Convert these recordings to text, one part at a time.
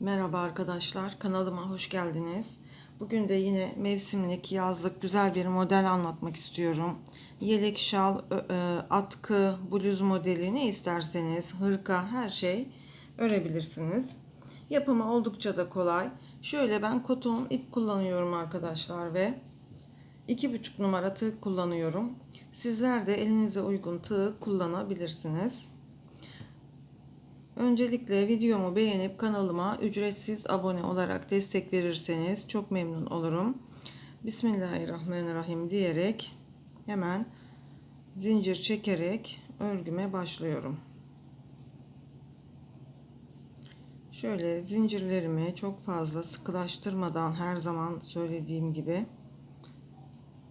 Merhaba arkadaşlar, kanalıma hoş geldiniz. Bugün de yine mevsimlik, yazlık güzel bir model anlatmak istiyorum. Yelek, şal, atkı, bluz modeli ne isterseniz, hırka her şey örebilirsiniz. Yapımı oldukça da kolay. Şöyle ben koton ip kullanıyorum arkadaşlar ve 2,5 numara tığ kullanıyorum. Sizler de elinize uygun tığ kullanabilirsiniz. Öncelikle videomu beğenip kanalıma ücretsiz abone olarak destek verirseniz çok memnun olurum. Bismillahirrahmanirrahim diyerek hemen zincir çekerek örgüme başlıyorum. Şöyle zincirlerimi çok fazla sıkılaştırmadan her zaman söylediğim gibi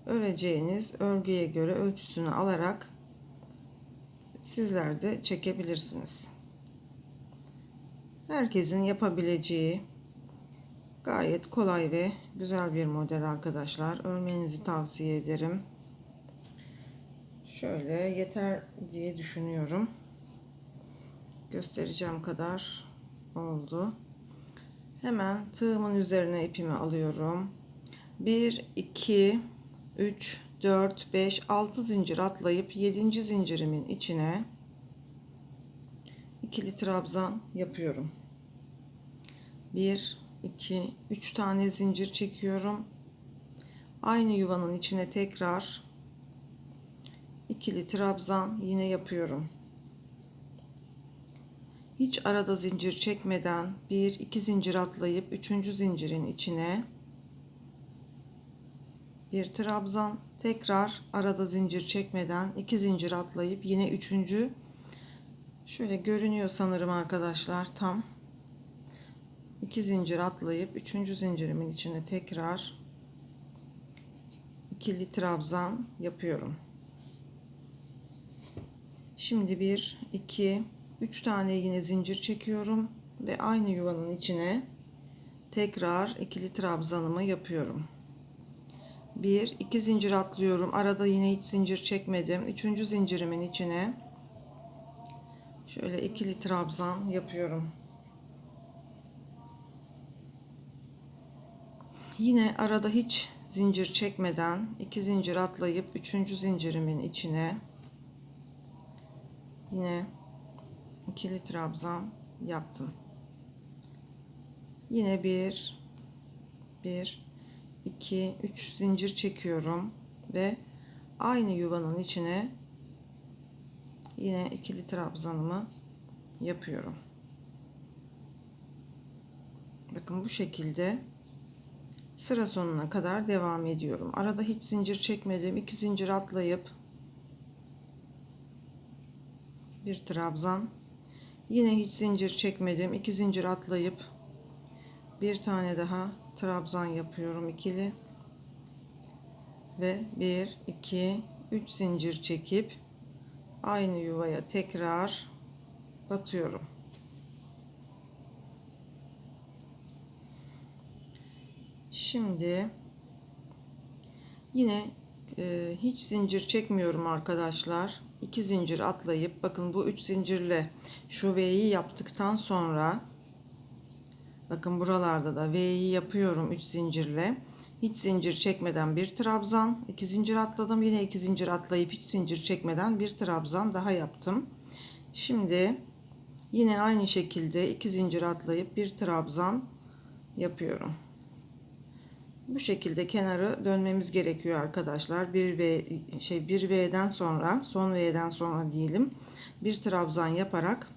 öreceğiniz örgüye göre ölçüsünü alarak sizler de çekebilirsiniz herkesin yapabileceği gayet kolay ve güzel bir model arkadaşlar. Örmenizi tavsiye ederim. Şöyle yeter diye düşünüyorum. Göstereceğim kadar oldu. Hemen tığımın üzerine ipimi alıyorum. 1 2 3 4 5 6 zincir atlayıp 7. zincirimin içine ikili trabzan yapıyorum. 1 2 3 tane zincir çekiyorum. Aynı yuvanın içine tekrar ikili trabzan yine yapıyorum. Hiç arada zincir çekmeden 1 2 zincir atlayıp 3. zincirin içine bir trabzan tekrar arada zincir çekmeden 2 zincir atlayıp yine 3. Şöyle görünüyor sanırım arkadaşlar tam. İki zincir atlayıp üçüncü zincirimin içine tekrar ikili trabzan yapıyorum. Şimdi bir, iki, üç tane yine zincir çekiyorum ve aynı yuvanın içine tekrar ikili trabzanımı yapıyorum. Bir, iki zincir atlıyorum. Arada yine hiç zincir çekmedim. Üçüncü zincirimin içine Şöyle ikili trabzan yapıyorum. Yine arada hiç zincir çekmeden iki zincir atlayıp üçüncü zincirimin içine yine ikili trabzan yaptım. Yine bir, bir, iki, üç zincir çekiyorum ve aynı yuvanın içine yine ikili trabzanımı yapıyorum. Bakın bu şekilde sıra sonuna kadar devam ediyorum. Arada hiç zincir çekmedim. iki zincir atlayıp bir trabzan. Yine hiç zincir çekmedim. iki zincir atlayıp bir tane daha trabzan yapıyorum ikili. Ve 1 2 3 zincir çekip aynı yuvaya tekrar batıyorum. Şimdi yine e, hiç zincir çekmiyorum arkadaşlar. 2 zincir atlayıp bakın bu 3 zincirle şu V'yi yaptıktan sonra bakın buralarda da V'yi yapıyorum 3 zincirle. Hiç zincir çekmeden bir trabzan, iki zincir atladım. Yine iki zincir atlayıp hiç zincir çekmeden bir trabzan daha yaptım. Şimdi yine aynı şekilde iki zincir atlayıp bir trabzan yapıyorum. Bu şekilde kenarı dönmemiz gerekiyor arkadaşlar. Bir V şey bir V'den sonra, son V'den sonra diyelim. Bir trabzan yaparak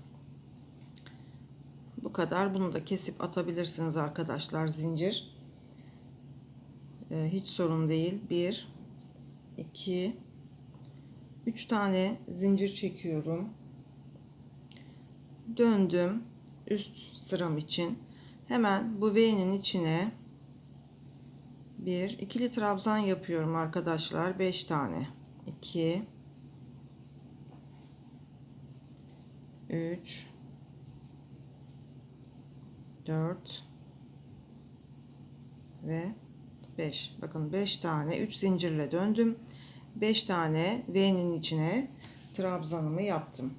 bu kadar. Bunu da kesip atabilirsiniz arkadaşlar zincir. Ee, hiç sorun değil. 1 2 3 tane zincir çekiyorum. Döndüm üst sıram için. Hemen bu V'nin içine bir ikili trabzan yapıyorum arkadaşlar. 5 tane. 2 3 4 ve 5 bakın 5 tane 3 zincirle döndüm. 5 tane V'nin içine trabzanımı yaptım.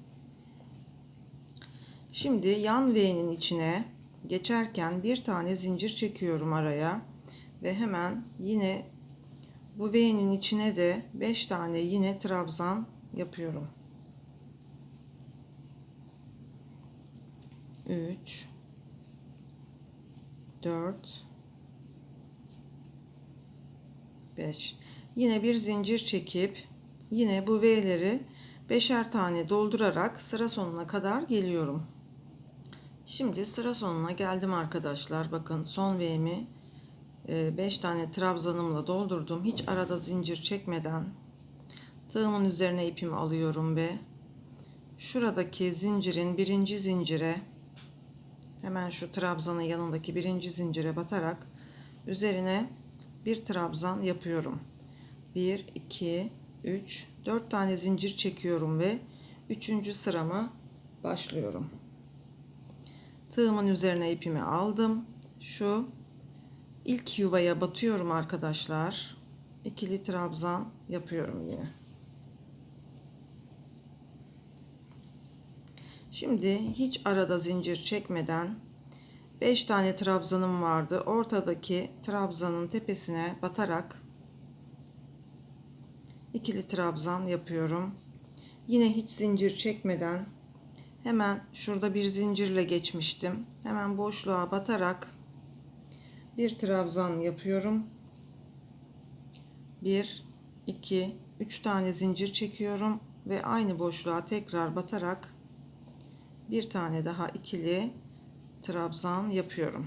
Şimdi yan V'nin içine geçerken bir tane zincir çekiyorum araya ve hemen yine bu V'nin içine de 5 tane yine trabzan yapıyorum. 3 4 5 yine bir zincir çekip yine bu V'leri beşer tane doldurarak sıra sonuna kadar geliyorum. Şimdi sıra sonuna geldim arkadaşlar. Bakın son V'mi 5 tane trabzanımla doldurdum. Hiç arada zincir çekmeden tığımın üzerine ipimi alıyorum ve şuradaki zincirin birinci zincire hemen şu trabzanın yanındaki birinci zincire batarak üzerine bir trabzan yapıyorum. 1 2 3 4 tane zincir çekiyorum ve 3. sıramı başlıyorum. Tığımın üzerine ipimi aldım. Şu ilk yuvaya batıyorum arkadaşlar. İkili trabzan yapıyorum yine. Şimdi hiç arada zincir çekmeden 5 tane trabzanım vardı. Ortadaki trabzanın tepesine batarak ikili trabzan yapıyorum. Yine hiç zincir çekmeden hemen şurada bir zincirle geçmiştim. Hemen boşluğa batarak bir trabzan yapıyorum. 1 2 3 tane zincir çekiyorum ve aynı boşluğa tekrar batarak bir tane daha ikili trabzan yapıyorum.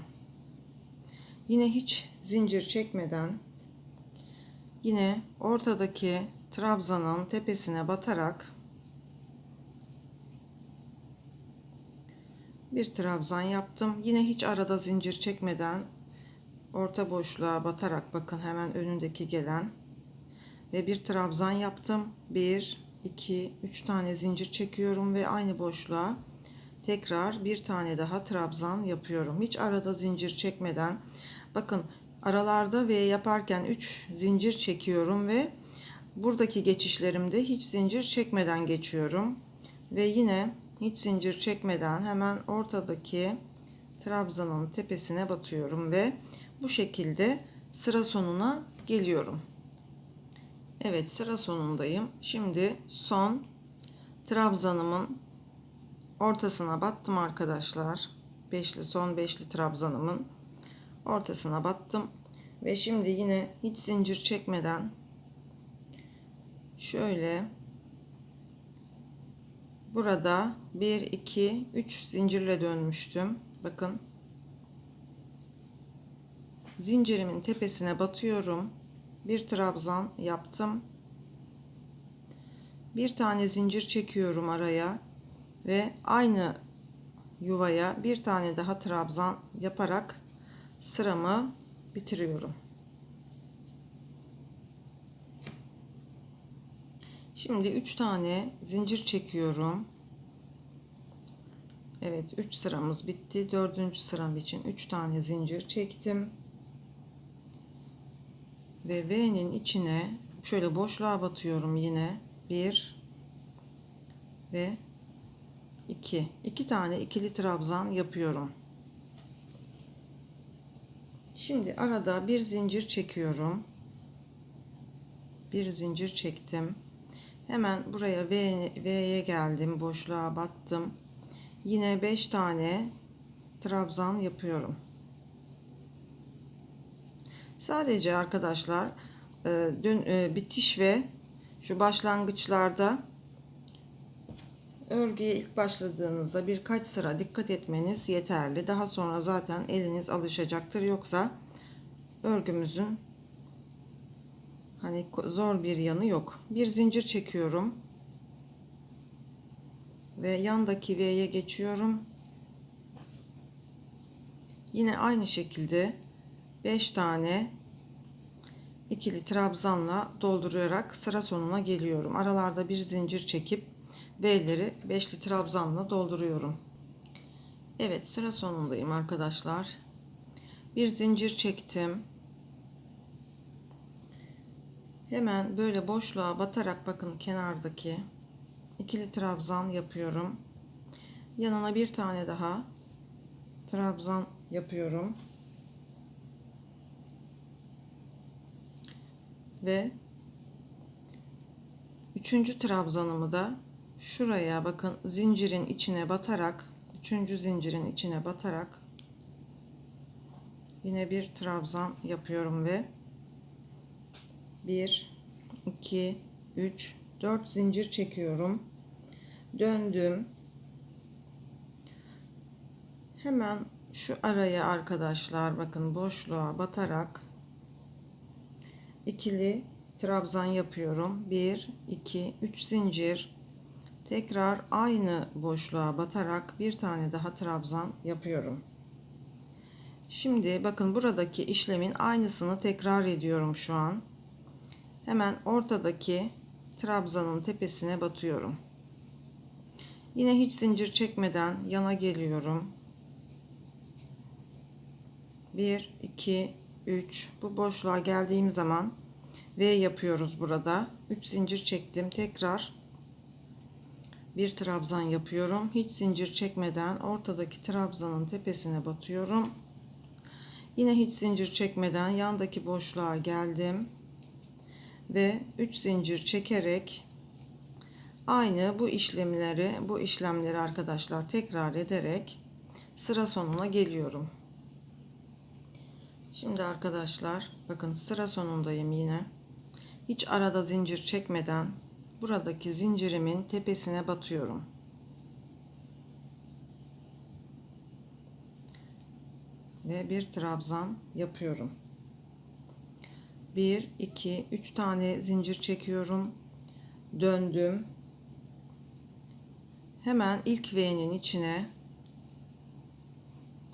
Yine hiç zincir çekmeden yine ortadaki trabzanın tepesine batarak bir trabzan yaptım. Yine hiç arada zincir çekmeden orta boşluğa batarak bakın hemen önündeki gelen ve bir trabzan yaptım. 1 2 3 tane zincir çekiyorum ve aynı boşluğa tekrar bir tane daha trabzan yapıyorum. Hiç arada zincir çekmeden bakın aralarda ve yaparken 3 zincir çekiyorum ve buradaki geçişlerimde hiç zincir çekmeden geçiyorum. Ve yine hiç zincir çekmeden hemen ortadaki trabzanın tepesine batıyorum ve bu şekilde sıra sonuna geliyorum. Evet sıra sonundayım. Şimdi son trabzanımın ortasına battım arkadaşlar. Beşli son beşli trabzanımın ortasına battım ve şimdi yine hiç zincir çekmeden şöyle burada 1 2 3 zincirle dönmüştüm. Bakın zincirimin tepesine batıyorum. Bir trabzan yaptım. Bir tane zincir çekiyorum araya ve aynı yuvaya bir tane daha trabzan yaparak sıramı bitiriyorum. Şimdi 3 tane zincir çekiyorum. Evet 3 sıramız bitti. 4. sıram için 3 tane zincir çektim. Ve V'nin içine şöyle boşluğa batıyorum yine. 1 ve 2. 2 tane ikili trabzan yapıyorum. Şimdi arada bir zincir çekiyorum. Bir zincir çektim. Hemen buraya V'ye geldim. Boşluğa battım. Yine 5 tane trabzan yapıyorum. Sadece arkadaşlar e, dön, e, bitiş ve şu başlangıçlarda örgüye ilk başladığınızda birkaç sıra dikkat etmeniz yeterli. Daha sonra zaten eliniz alışacaktır. Yoksa örgümüzün hani zor bir yanı yok. Bir zincir çekiyorum. Ve yandaki V'ye geçiyorum. Yine aynı şekilde 5 tane ikili trabzanla doldurarak sıra sonuna geliyorum. Aralarda bir zincir çekip V'leri 5'li trabzanla dolduruyorum. Evet sıra sonundayım arkadaşlar. Bir zincir çektim. Hemen böyle boşluğa batarak bakın kenardaki ikili trabzan yapıyorum. Yanına bir tane daha trabzan yapıyorum. Ve üçüncü trabzanımı da şuraya bakın zincirin içine batarak üçüncü zincirin içine batarak yine bir trabzan yapıyorum ve 1 2 3 4 zincir çekiyorum. Döndüm. Hemen şu araya arkadaşlar bakın boşluğa batarak ikili trabzan yapıyorum. 1 2 3 zincir. Tekrar aynı boşluğa batarak bir tane daha trabzan yapıyorum. Şimdi bakın buradaki işlemin aynısını tekrar ediyorum şu an. Hemen ortadaki trabzanın tepesine batıyorum. Yine hiç zincir çekmeden yana geliyorum. 1 2 3 bu boşluğa geldiğim zaman V yapıyoruz burada. 3 zincir çektim. Tekrar bir trabzan yapıyorum. Hiç zincir çekmeden ortadaki trabzanın tepesine batıyorum. Yine hiç zincir çekmeden yandaki boşluğa geldim. Ve 3 zincir çekerek aynı bu işlemleri bu işlemleri arkadaşlar tekrar ederek sıra sonuna geliyorum Şimdi arkadaşlar bakın sıra sonundayım yine. Hiç arada zincir çekmeden buradaki zincirimin tepesine batıyorum. Ve bir trabzan yapıyorum. 1 2 3 tane zincir çekiyorum. Döndüm. Hemen ilk V'nin içine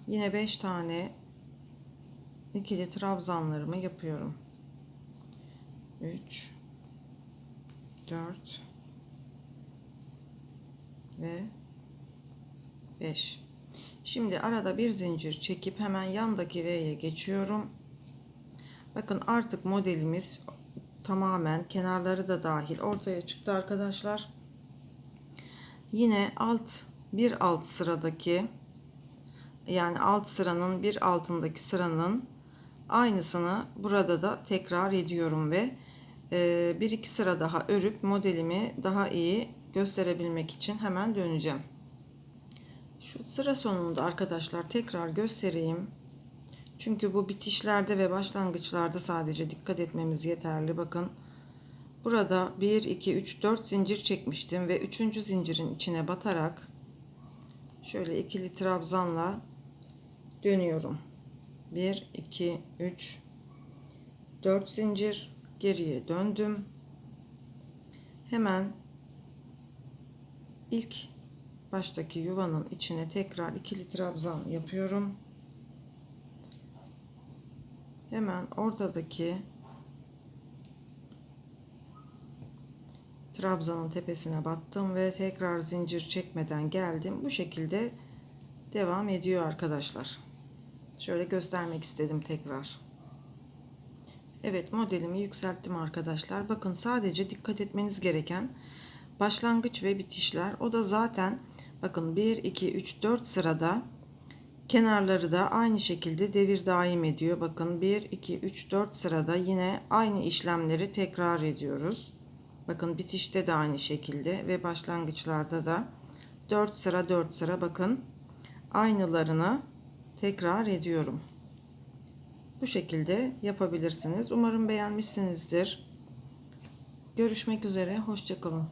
yine 5 tane ikili trabzanlarımı yapıyorum. 3 4 ve 5 şimdi arada bir zincir çekip hemen yandaki V'ye geçiyorum. Bakın artık modelimiz tamamen kenarları da dahil ortaya çıktı arkadaşlar. Yine alt bir alt sıradaki yani alt sıranın bir altındaki sıranın aynısını burada da tekrar ediyorum ve e, bir iki sıra daha örüp modelimi daha iyi gösterebilmek için hemen döneceğim. Şu sıra sonunda arkadaşlar tekrar göstereyim. Çünkü bu bitişlerde ve başlangıçlarda sadece dikkat etmemiz yeterli. Bakın burada 1 2 3 4 zincir çekmiştim ve 3. zincirin içine batarak şöyle ikili trabzanla dönüyorum. 1 2 3 4 zincir geriye döndüm. Hemen ilk baştaki yuvanın içine tekrar ikili trabzan yapıyorum. Hemen ortadaki trabzanın tepesine battım ve tekrar zincir çekmeden geldim. Bu şekilde devam ediyor arkadaşlar. Şöyle göstermek istedim tekrar. Evet modelimi yükselttim arkadaşlar. Bakın sadece dikkat etmeniz gereken başlangıç ve bitişler. O da zaten bakın 1, 2, 3, 4 sırada kenarları da aynı şekilde devir daim ediyor. Bakın 1, 2, 3, 4 sırada yine aynı işlemleri tekrar ediyoruz. Bakın bitişte de aynı şekilde ve başlangıçlarda da 4 sıra 4 sıra bakın aynılarını tekrar ediyorum. Bu şekilde yapabilirsiniz. Umarım beğenmişsinizdir. Görüşmek üzere. Hoşçakalın.